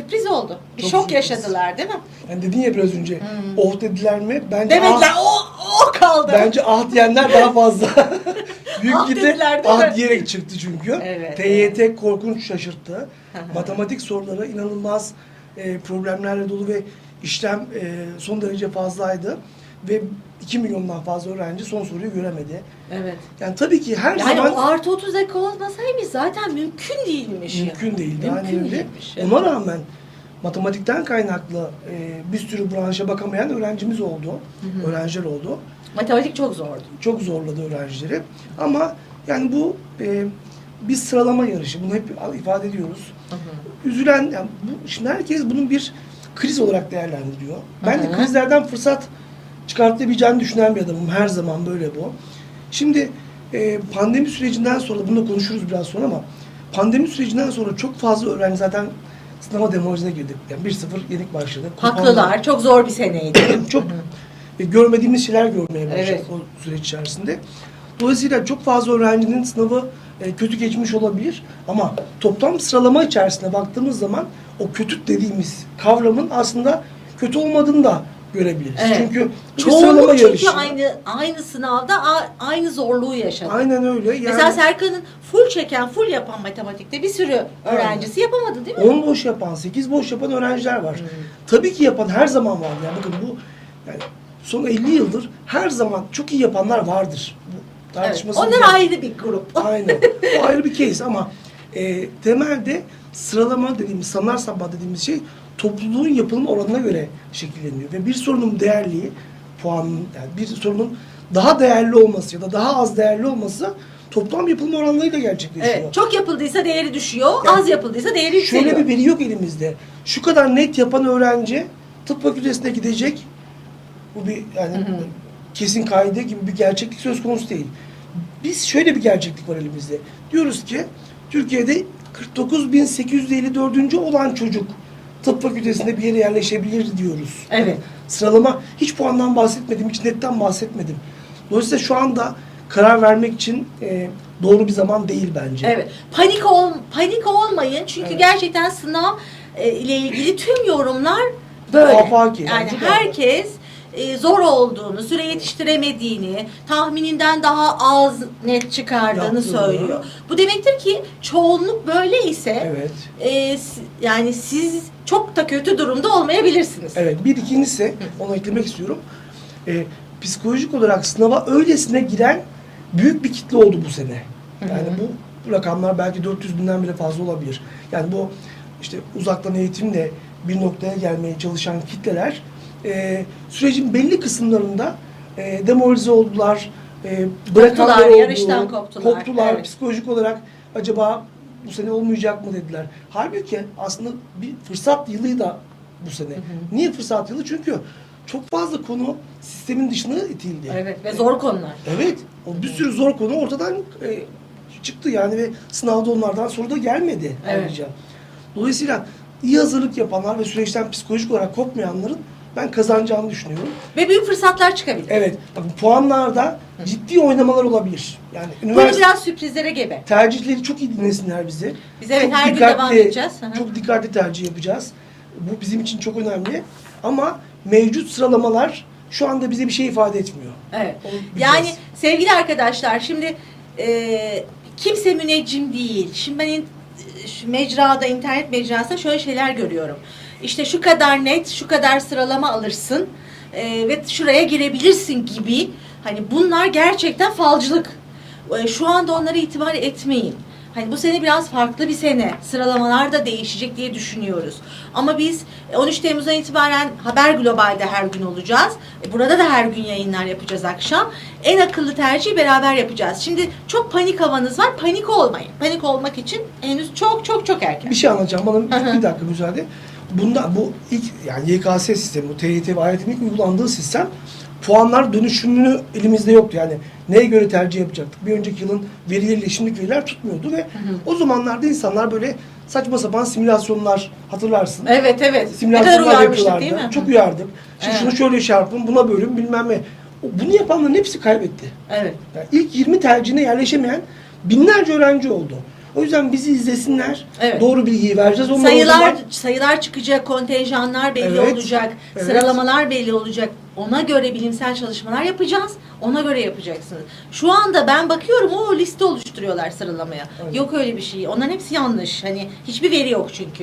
sürpriz oldu. Bir Çok şok sürpriz. yaşadılar değil mi? Yani dedin ya biraz önce oh dediler mi? Bence Demediler ah, o o kaldı. bence ah diyenler daha fazla. Büyük Ah kitle dediler, değil ah mi? diyerek çıktı çünkü. Evet, TYT korkunç şaşırttı. Matematik soruları inanılmaz e, problemlerle dolu ve işlem e, son derece fazlaydı. Ve 2 milyondan fazla öğrenci son soruyu göremedi. Evet. Yani tabii ki her Yani zaman o artı 30 ek olmasaymış zaten mümkün değilmiş. mümkün değildi. Mümkün Aynen öyle. değilmiş. Ona rağmen matematikten kaynaklı e, bir sürü branşa bakamayan öğrencimiz oldu. Öğrenciler oldu. Matematik çok zordu. Çok zorladı öğrencileri. Ama yani bu e, bir sıralama yarışı. Bunu hep ifade ediyoruz. Üzülen, yani bu, şimdi herkes bunun bir kriz olarak değerlendiriyor. Ben de Hı hı. krizlerden fırsat çıkartabileceğini düşünen bir adamım. Her zaman böyle bu. Şimdi e, pandemi sürecinden sonra, bunu da konuşuruz biraz sonra ama pandemi sürecinden sonra çok fazla öğrenci zaten sınava demoralize girdik. Yani 1-0 yenik başladı. Haklılar. Çok zor bir seneydi. çok e, görmediğimiz şeyler görmeye başladık Evet. o süreç içerisinde. Dolayısıyla çok fazla öğrencinin sınavı e, kötü geçmiş olabilir ama toplam sıralama içerisinde baktığımız zaman o kötü dediğimiz kavramın aslında kötü olmadığını da görebiliriz. Evet. Çünkü Çoğunluk çünkü yarışı. aynı aynı sınavda a- aynı zorluğu yaşadı. Aynen öyle. Yani Mesela Serkan'ın full çeken, full yapan matematikte bir sürü öğrencisi yapamadı değil mi? 10 boş yapan, 8 boş yapan öğrenciler var. Tabii ki yapan her zaman var. Yani bakın bu yani son 50 yıldır her zaman çok iyi yapanlar vardır. Bu Evet. tartışması Onlar güzel. ayrı bir grup. Aynen. O ayrı bir case ama e, temelde sıralama dediğimiz, sanal sabah dediğimiz şey topluluğun yapılma oranına göre şekilleniyor. Ve bir sorunun değerliği, puanın, yani bir sorunun daha değerli olması ya da daha az değerli olması toplam yapılma oranlarıyla gerçekleşiyor. Evet, çok yapıldıysa değeri düşüyor, Yani az yapıldıysa değeri yükseliyor. Şöyle bir veri yok elimizde. Şu kadar net yapan öğrenci tıp fakültesine gidecek. Bu bir yani kesin kaide gibi bir gerçeklik söz konusu değil. Biz şöyle bir gerçeklik var elimizde. Diyoruz ki Türkiye'de 49.854. olan çocuk tıp fakültesinde bir yere yerleşebilir diyoruz. Evet. Sıralama hiç puandan bahsetmedim, hiç netten bahsetmedim. Dolayısıyla şu anda karar vermek için e, doğru bir zaman değil bence. Evet. Panik ol panik olmayın çünkü Evet. gerçekten sınav e, ile ilgili tüm yorumlar böyle. Afaki, yani herkes e, zor olduğunu, süre yetiştiremediğini, tahmininden daha az net çıkardığını Yaptığını. söylüyor. Bu demektir ki çoğunluk böyle ise Evet. e, yani siz çok da kötü durumda olmayabilirsiniz. Evet, bir ikincisi, onu eklemek istiyorum. Ee, psikolojik olarak sınava öylesine giren büyük bir kitle oldu bu sene. Yani bu, bu rakamlar belki 400 binden bile fazla olabilir. Yani bu işte uzaktan eğitimle bir noktaya gelmeye çalışan kitleler e, sürecin belli kısımlarında e, demoralize oldular, e, bırakanlar Koptular, oldu, yarıştan koptular, koptular, evet. psikolojik olarak acaba bu sene olmayacak mı dediler. Halbuki aslında bir fırsat yılıydı bu sene. Niye fırsat yılı? Çünkü çok fazla konu sistemin dışına itildi. Evet ve zor konular. Evet. O bir sürü zor konu ortadan e, çıktı yani ve sınavda onlardan soru da gelmedi Evet. ayrıca. Dolayısıyla iyi hazırlık yapanlar ve süreçten psikolojik olarak kopmayanların ben kazanacağını düşünüyorum. Ve büyük fırsatlar çıkabilir. Evet. Bakın puanlarda ciddi oynamalar olabilir. Yani üniversite biraz sürprizlere gebe. tercihleri çok iyi dinlesinler bizi. Biz evet Çok her gün dikkatli- devam edeceğiz. Hı hı. Çok dikkatli tercih yapacağız. Bu bizim için çok önemli. Ama mevcut sıralamalar şu anda bize bir şey ifade etmiyor. Evet. Yani sevgili arkadaşlar şimdi e, kimse müneccim değil. Şimdi ben in- şu mecrada, internet mecrasında şöyle şeyler görüyorum. İşte şu kadar net, şu kadar sıralama alırsın e, ve şuraya girebilirsin gibi. Hani bunlar gerçekten falcılık. E, şu anda onlara itibar etmeyin. Hani bu sene biraz farklı bir sene. Sıralamalar da değişecek diye düşünüyoruz. Ama biz 13 Temmuz'dan itibaren Haber Global'de her gün olacağız. E, Burada da her gün yayınlar yapacağız akşam. En akıllı tercihi beraber yapacağız. Şimdi çok panik havanız var. Panik olmayın. Panik olmak için henüz çok çok çok erken. Bir şey anlatacağım. Bana bir dakika müsaade. Bunda bu ilk yani YKS sistemi, bu TYT ve AYT'nin ilk uygulandığı sistem puanlar dönüşümünü elimizde yoktu. Yani neye göre tercih yapacaktık? Bir önceki yılın verileriyle şimdiki veriler tutmuyordu ve o zamanlarda insanlar böyle saçma sapan simülasyonlar hatırlarsın. Evet evet. Simülasyonlar yapıyorlardı. değil mi? Çok uyardık. İşte Evet. şunu şöyle çarpın, buna bölün bilmem ne. Bunu yapanların hepsi kaybetti. Evet. Yani ilk 20 tercihine yerleşemeyen binlerce öğrenci oldu. O yüzden bizi izlesinler. Evet. Doğru bilgiyi vereceğiz. Onlar sayılar zaman- sayılar çıkacak, kontenjanlar belli Evet, olacak, evet. sıralamalar belli olacak. Ona göre bilimsel çalışmalar yapacağız. Ona göre yapacaksınız. Şu anda ben bakıyorum o liste oluşturuyorlar sıralamaya. Evet. Yok öyle bir şey. Onların hepsi yanlış. Hani hiçbir veri yok çünkü.